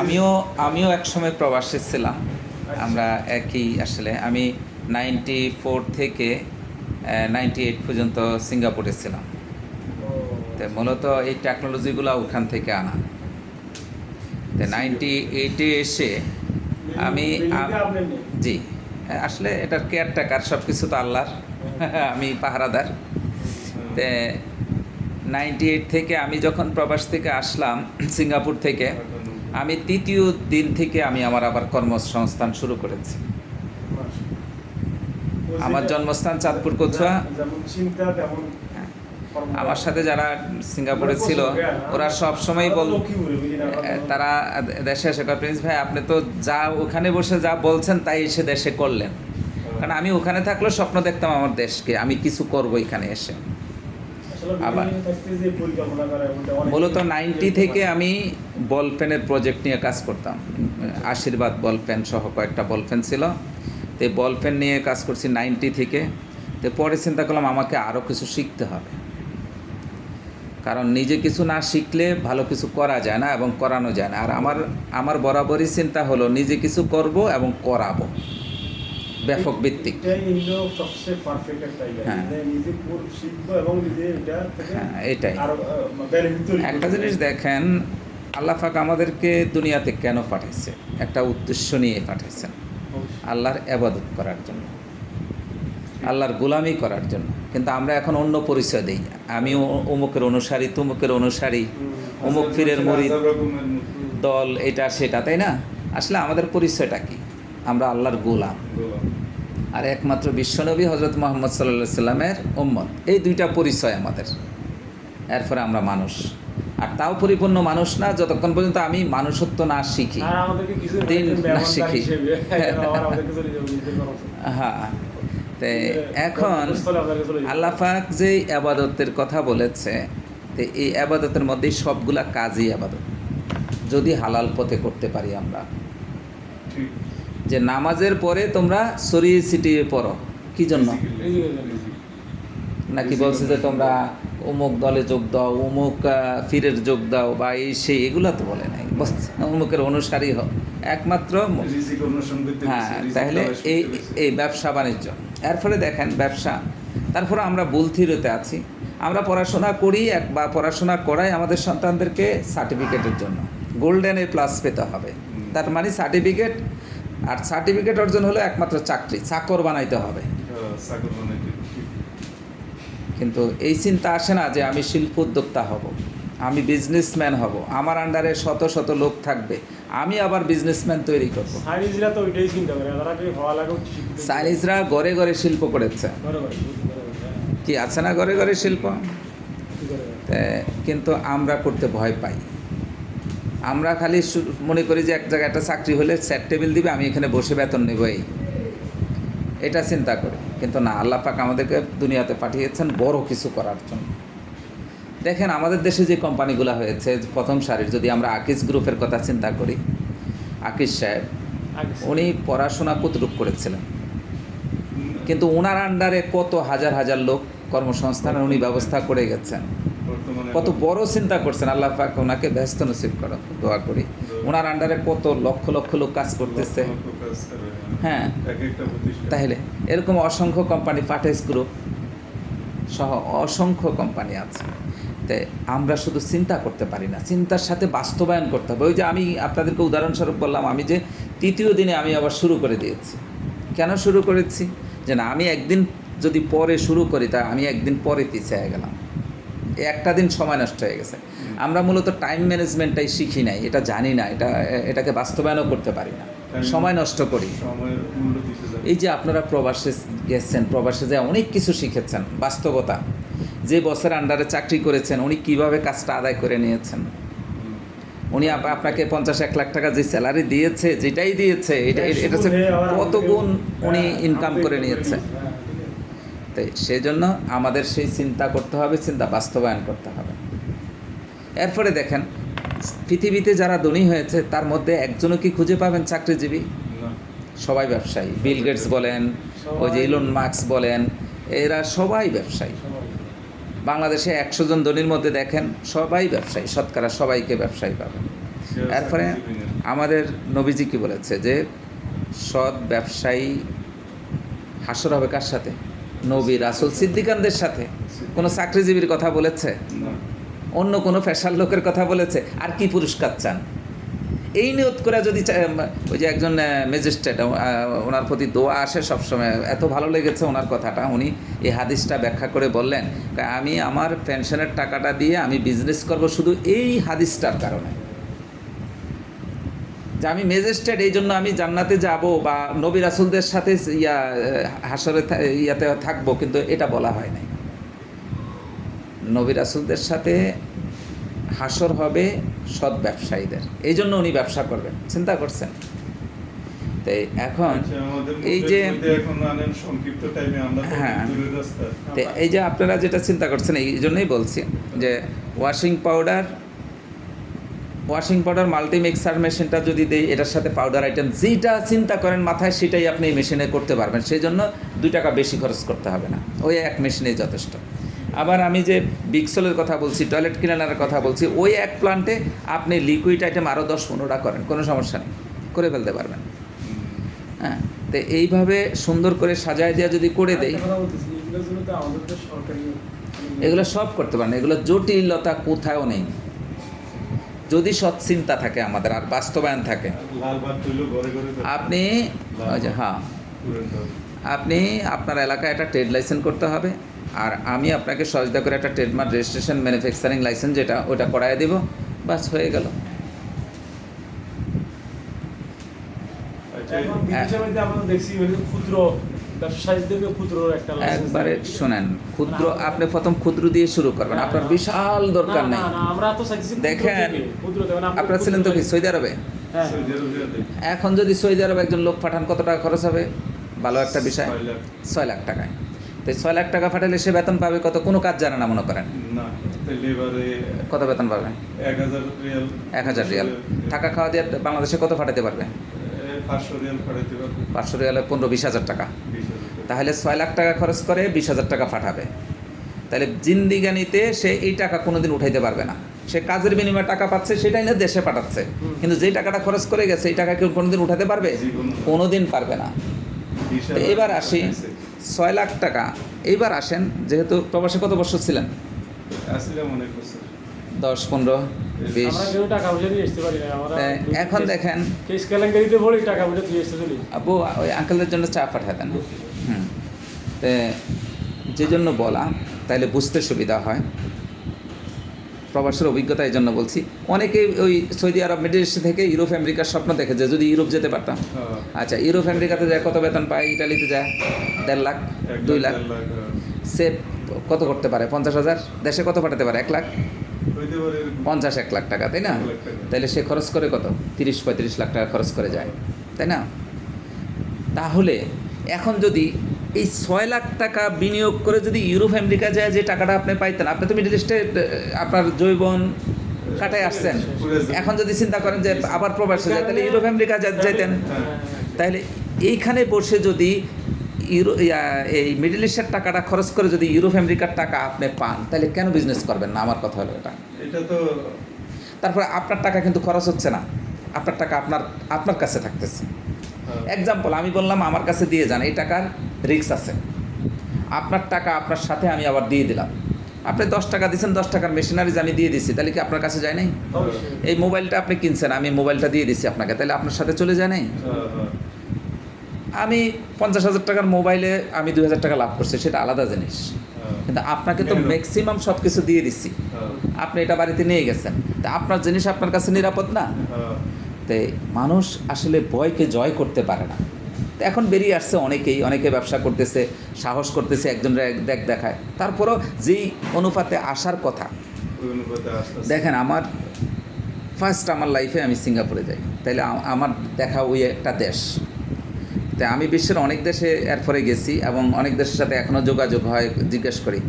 আমিও আমিও একসময় প্রবাসে ছিলাম। আমরা একই আসলে, আমি নাইনটি ফোর থেকে নাইনটি এইট পর্যন্ত সিঙ্গাপুরে ছিলাম। তো মূলত এই টেকনোলজিগুলো ওখান থেকে আনা। তো নাইনটি এইটে এসে আমি জি, আসলে এটার কেয়ারটেকার সব কিছু তো আল্লাহর, আমি পাহারাদার। তে নাইনটি এইট থেকে আমি যখন প্রবাস থেকে আসলাম, সিঙ্গাপুর থেকে আমি তৃতীয় দিন থেকে আমি আমার আবার কর্মসংস্থান শুরু করেছি। আমার জন্মস্থান চাঁদপুর কচুয়া। হ্যাঁ। আমার সাথে যারা সিঙ্গাপুরে ছিল ওরা সব সময় বল তারা দেশে এসে প্রিন্স ভাই আপনি তো যা ওখানে বসে যা বলছেন তাই এসে দেশে করলেন। কারণ আমি ওখানে থাকলেও স্বপ্ন দেখতাম আমার দেশকে আমি কিছু করব এখানে এসে। আবার- মূলত নাইনটি থেকে আমি বল পেনের প্রজেক্ট নিয়ে কাজ করতাম। আশীর্বাদ বল পেন সহ কয়েকটা বল পেন ছিল। তো বল পেন নিয়ে কাজ করছি নাইনটি থেকে। তো পরে চিন্তা করলাম আমাকে আরও কিছু শিখতে হবে। কারণ নিজে কিছু না শিখলে ভালো কিছু করা যায় না এবং করানো যায় না। আর আমার আমার বরাবরই চিন্তা হলো নিজে কিছু করব এবং করাবো। ব্যাপক ভিত্তিক। হ্যাঁ। থেকে হ্যাঁ, এটাই। একটা জিনিস দেখেন আল্লাহ পাক আমাদেরকে দুনিয়াতে কেন পাঠাইছে একটা উদ্দেশ্য নিয়ে পাঠাইছেন। আল্লাহর আবাদত করার জন্য। আল্লাহর গোলামি করার জন্য। কিন্তু আমরা এখন অন্য পরিচয় দিই। আমি অমুকের অনুসারী তুমুকের অনুসারী। অমুক ফিরের মতো দল এটা সেটা তাই না? আসলে আমাদের পরিচয়টা কি? আমরা আল্লাহর গোলাম। আর একমাত্র বিশ্বনবী হজরত মোহাম্মদ সাল্লাহ সাল্লামের উম্মত। এই দুইটা পরিচয় আমাদের। এরপরে আমরা মানুষ। আর তাও পরিপূর্ণ মানুষ না যতক্ষণ পর্যন্ত আমি মানুষত্ব না শিখি। দিন না শিখি। হ্যাঁ। তো এখন পাক যে আবাদতের কথা বলেছে তো এই আবাদতের মধ্যেই সবগুলা কাজই আবাদত। যদি হালাল পথে করতে পারি আমরা। ঠিক। যে নামাজের পরে তোমরা সরিয়ে ছিটিয়ে পড়ো। কি জন্য? নাকি বলছে যে তোমরা অমুক দলে যোগ দাও অমুক ফিরের যোগ দাও বা এই সেই এগুলো তো বলে নাই। অমুকের অনুসারী হও। একমাত্র হ্যাঁ তাহলে এই এই ব্যবসা বাণিজ্য। এর ফলে দেখেন ব্যবসা। তারপরে আমরা বুলথিরতে আছি। আমরা পড়াশোনা করি এক বা পড়াশোনা করাই আমাদের সন্তানদেরকে সার্টিফিকেটের জন্য। গোল্ডেন এ প্লাস পেতে হবে। তার মানে সার্টিফিকেট আর সার্টিফিকেট অর্জন হলো একমাত্র চাকরি চাকর বানাইতে হবে। হ্যাঁ। কিন্তু এই চিন্তা আসে না যে আমি শিল্প উদ্যোক্তা হব আমি বিজনেসম্যান হব আমার আন্ডারে শত শত লোক থাকবে আমি আবার বিজনেসম্যান তৈরি করব। চাইনিজরা তো ওইটাই চিন্তা করে তারা হওয়া লাগে শিখতে চাইনিজরা ঘরে ঘরে শিল্প করেছে। করে করে, করে করে, হ্যাঁ, কি আছে না ঘরে ঘরে শিল্প? কিন্তু আমরা করতে ভয় পাই। আমরা খালি মনে করি যে এক জায়গায় একটা চাকরি হলে স্যার টেবিল দিবে আমি এখানে বসে বেতন নেব এই। এটা চিন্তা করি। কিন্তু না আল্লাহ পাক আমাদেরকে দুনিয়াতে পাঠিয়েছেন বড় কিছু করার জন্য। দেখেন আমাদের দেশে যে কোম্পানিগুলো হয়েছে প্রথম সারির যদি আমরা আকিস গ্রুপের কথা চিন্তা করি আকিস সাহেব উনি পড়াশোনা কতটুক করেছিলেন? কিন্তু ওনার আন্ডারে কত হাজার হাজার লোক কর্মসংস্থানের উনি ব্যবস্থা করে গেছেন। কত বড় চিন্তা করছেন আল্লাহ পাক ওনাকে ব্যস্ত নসিব করো দোয়া করি। ওনার আন্ডারে কত লক্ষ লক্ষ লোক কাজ করতেছে। হ্যাঁ। প্রতিষ্ঠান। তাহলে এরকম অসংখ্য কোম্পানি পাটেস গ্রুপ সহ অসংখ্য কোম্পানি আছে। তো আমরা শুধু চিন্তা করতে পারি না চিন্তার সাথে বাস্তবায়ন করতে হবে। ওই যে আমি আপনাদেরকে উদাহরণস্বরূপ বললাম আমি যে তৃতীয় দিনে আমি আবার শুরু করে দিয়েছি। কেন শুরু করেছি? যে না আমি একদিন যদি পরে শুরু করি তা আমি একদিন পরে পিছিয়ে গেলাম। একটা দিন সময় নষ্ট হয়ে গেছে। আমরা মূলত টাইম ম্যানেজমেন্টটাই শিখি নাই এটা জানি না এটা এটাকে বাস্তবায়নও করতে পারি না। সময় নষ্ট করি। এই যে আপনারা প্রবাসে গেছেন প্রবাসে যে অনেক কিছু শিখেছেন বাস্তবতা। যে বসের আন্ডারে চাকরি করেছেন উনি কীভাবে কাজটা আদায় করে নিয়েছেন? উনি আপ- আপনাকে পঞ্চাশ এক লাখ টাকা যে স্যালারি দিয়েছে যেটাই দিয়েছে এটা এটা কত গুণ উনি ইনকাম করে নিয়েছে। সেই জন্য আমাদের সেই চিন্তা করতে হবে চিন্তা বাস্তবায়ন করতে হবে। এরপরে দেখেন পৃথিবীতে যারা ধনী হয়েছে তার মধ্যে একজনও কি খুঁজে পাবেন চাকরিজীবী? সবাই ব্যবসায়ী। বিল গেটস বলেন ওই যে ইলন মার্কস বলেন এরা সবাই ব্যবসায়ী। বাংলাদেশে একশো জন ধনীর মধ্যে দেখেন সবাই ব্যবসায়ী শতকরা সবাইকে ব্যবসায়ী পাবেন এরপরে আমাদের নবীজি কি বলেছে যে সৎ ব্যবসায়ী হাসর হবে কার সাথে? নবী রাসুল সিদ্দিকানদের সাথে কোনো চাকরিজীবীর কথা বলেছে? অন্য কোনো ফ্যাশন লোকের কথা বলেছে? আর কি পুরস্কার চান? এই নিয়ত করে যদি ওই যে একজন ম্যাজিস্ট্রেট ওনার প্রতি দোয়া আসে সবসময় এত ভালো লেগেছে ওনার কথাটা উনি এই হাদিসটা ব্যাখ্যা করে বললেন আমি আমার পেনশনের টাকাটা দিয়ে আমি বিজনেস করব শুধু এই হাদিসটার কারণে। যে আমি ম্যাজিস্ট্রেট এই জন্য আমি জান্নাতে যাব বা নবী রাসুলদের সাথে ইয়া হাসরে ইয়াতে থাকব কিন্তু এটা বলা হয় নাই। নবী রাসুলদের সাথে হাসর হবে সৎ ব্যবসায়ীদের। এই জন্য উনি ব্যবসা করবেন। চিন্তা করছেন? তো এখন আচ্ছা, এই যে হ্যাঁ। এই যে আপনারা যেটা চিন্তা করছেন এই জন্যই বলছি যে washing powder washing powder multi mixer মেশিনটা যদি দেই এটার সাথে পাউডার আইটেম যেটা চিন্তা করেন মাথায় সেটাই আপনি এই মেশিনে করতে পারবেন। সেই জন্য দুই টাকা বেশি খরচ করতে হবে না। ওই এক মেশিনেই যথেষ্ট। আবার আমি যে বিক্সলের কথা বলছি টয়লেট ক্লিনারের কথা বলছি ওই এক প্লান্টে আপনি লিকুইড আইটেম আরও দশ পনেরোটা করেন কোনো সমস্যা নেই। করে ফেলতে পারবেন। হ্যাঁ তো এইভাবে সুন্দর করে সাজায় দেওয়া যদি করে দেই সরকারি এগুলো সব করতে পারেন। এগুলো জটিলতা কোথাও নেই। যদি সৎ চিন্তা থাকে আমাদের আর বাস্তবায়ন থাকে। আপনি হ্যাঁ। আপনি আপনার এলাকায় একটা ট্রেড লাইসেন্স করতে হবে আর আমি আপনাকে সহযোগিতা করে একটা ট্রেডমার্ক রেজিস্ট্রেশন ম্যানুফ্যাকচারিং লাইসেন্স যেটা ওটা করায় দেবো। বাস হয়ে গেল। আচ্ছা, এখন বিদেশের মধ্যে আমরা দেখছি মানে ক্ষুদ্র ব্যবসায়ীদেরকে ক্ষুদ্র একটা একবারে শোনেন ক্ষুদ্র আপনি প্রথম ক্ষুদ্র দিয়ে শুরু করবেন আপনার বিশাল দরকার নেই। না, না, আমরা তো দেখেন, থেকে, ক্ষুদ্র থেকে, মানে আপনারা ছিলেন তো কি সৌদি আরবে? হ্যাঁ। এখন যদি সৌদি আরবে একজন লোক পাঠান কত টাকা খরচ হবে? ভালো একটা বিষয়। ছয় লাখ। টাকায়। তো ছয় লাখ টাকা পাঠালে সে বেতন পাবে কত? কোনো কাজ জানে না মনে করেন। কত বেতন পাবে? এক হাজার রিয়াল। টাকা খাওয়া দিয়ে বাংলাদেশে কত পাঠাতে পারবে? পাঁচশো রিয়াল পাঠাইতে পারবে। পাঁচশো রিয়ালে পনেরো বিশ হাজার টাকা। তাহলে ছয় লাখ টাকা খরচ করে বিশ হাজার টাকা পাঠাবে। তাহলে জিন্দিগানিতে সে এই টাকা কোনোদিন উঠাইতে পারবে না। সে কাজের বিনিময়ে টাকা পাচ্ছে সেটাই না দেশে পাঠাচ্ছে। কিন্তু যেই টাকাটা খরচ করে গেছে এই টাকা কেউ কোনোদিন উঠাতে পারবে। কোনোদিন পারবে না। এবার আসি ছয় লাখ টাকা। এইবার আসেন যেহেতু প্রবাসে কত বছর ছিলেন? দশ পনেরো বিশ। না এখন দেখেন। আবু ওই আঙ্কেলদের জন্য চা পাঠাতেন যে জন্য বলা তাইলে বুঝতে সুবিধা হয়। প্রবাসের অভিজ্ঞতা এই জন্য বলছি। অনেকেই ওই সৌদি আরব মিডল ইস্ট থেকে ইউরোপ আমেরিকার স্বপ্ন দেখে যে যদি ইউরোপ যেতে পারতাম। হ্যাঁ। আচ্ছা ইউরোপ আমেরিকাতে যায় কত বেতন পায়? ইটালিতে যায় দেড় লাখ দুই লাখ হ্যাঁ। সে কত করতে পারে? পঞ্চাশ হাজার? দেশে কত পাঠাতে পারে? এক লাখ। পঞ্চাশ এক লাখ টাকা তাই না? তাহলে সে খরচ করে কত? তিরিশ পঁয়ত্রিশ লাখ টাকা খরচ করে যায় তাই না? তাহলে এখন যদি এই ছয় লাখ টাকা বিনিয়োগ করে যদি ইউরোপ আমেরিকা যায় যে টাকাটা আপনি পাইতেন আপনি তো মিডিল ইস্টে আপনার জৈবন কাটায় আসছেন। এখন যদি চিন্তা করেন যে আবার প্রবাসে যায় তাহলে ইউরোপ আমেরিকা যা- যেতেন হ্যাঁ, তাহলে এইখানে বসে যদি ইউরো এই মিডল ইস্টের টাকাটা খরচ করে যদি ইউরোপ আমেরিকার টাকা আপনি পান তাহলে কেন বিজনেস করবেন না? আমার কথা হলো এটা। এটা তো তারপরে আপনার টাকা কিন্তু খরচ হচ্ছে না। আপনার টাকা আপনার আপনার কাছে থাকতেছে। হ্যাঁ, এক্সাম্পল আমি বললাম আমার কাছে দিয়ে যান এই টাকার রিস্ক আছে। আপনার টাকা আপনার সাথে আমি আবার দিয়ে দিলাম। আপনি দশ টাকা দিচ্ছেন দশ টাকার মেশিনারিজ আমি দিয়ে দিচ্ছি তাহলে কি আপনার কাছে যায় নাই? এই মোবাইলটা আপনি কিনছেন আমি মোবাইলটা দিয়ে দিচ্ছি আপনাকে তাহলে আপনার সাথে চলে যায় নাই? হ্যাঁ, হ্যাঁ। আমি পঞ্চাশ হাজার টাকার মোবাইলে আমি দুই হাজার টাকা লাভ করছি সেটা আলাদা জিনিস। হ্যাঁ, কিন্তু আপনাকে তো ম্যাক্সিমাম সব কিছু দিয়ে দিচ্ছি আপনি এটা বাড়িতে নিয়ে গেছেন। তা আপনার জিনিস আপনার কাছে নিরাপদ না? হ্যাঁ। তে মানুষ আসলে ভয়কে জয় করতে পারে না। তো এখন বেরিয়ে আসছে অনেকেই অনেকে ব্যবসা করতেছে সাহস করতেছে একজন দেখ দেখায়। তারপরও যেই অনুপাতে আসার কথা দেখেন আমার ফার্স্ট আমার লাইফে আমি সিঙ্গাপুরে যাই। তাইলে আমার দেখা ওই একটা দেশ। তাই আমি বিশ্বের অনেক দেশে এরপরে গেছি এবং অনেক দেশের সাথে এখনও যোগাযোগ হয় জিজ্ঞেস করি।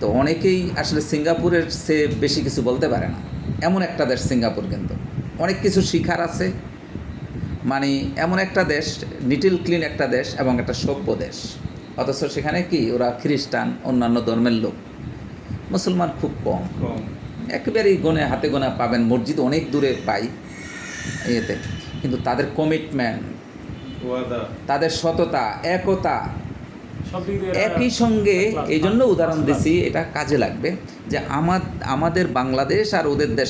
তো অনেকেই আসলে সিঙ্গাপুরের সে বেশি কিছু বলতে পারে না। এমন একটা দেশ সিঙ্গাপুর কিন্তু। অনেক কিছু শিখার আছে মানে এমন একটা দেশ নিটিল ক্লিন একটা দেশ এবং একটা সভ্য দেশ। অথচ সেখানে কি ওরা খ্রিস্টান অন্যান্য ধর্মের লোক। মুসলমান খুব কম। একেবারেই গনে হাতে গোনা পাবেন মসজিদ অনেক দূরে পাই ইয়েতে কিন্তু তাদের কমিটমেন্ট তাদের সততা একতা একই সঙ্গে এই জন্য উদাহরণ। দিছি এটা কাজে লাগবে যে আমার আমাদের বাংলাদেশ আর ওদের দেশ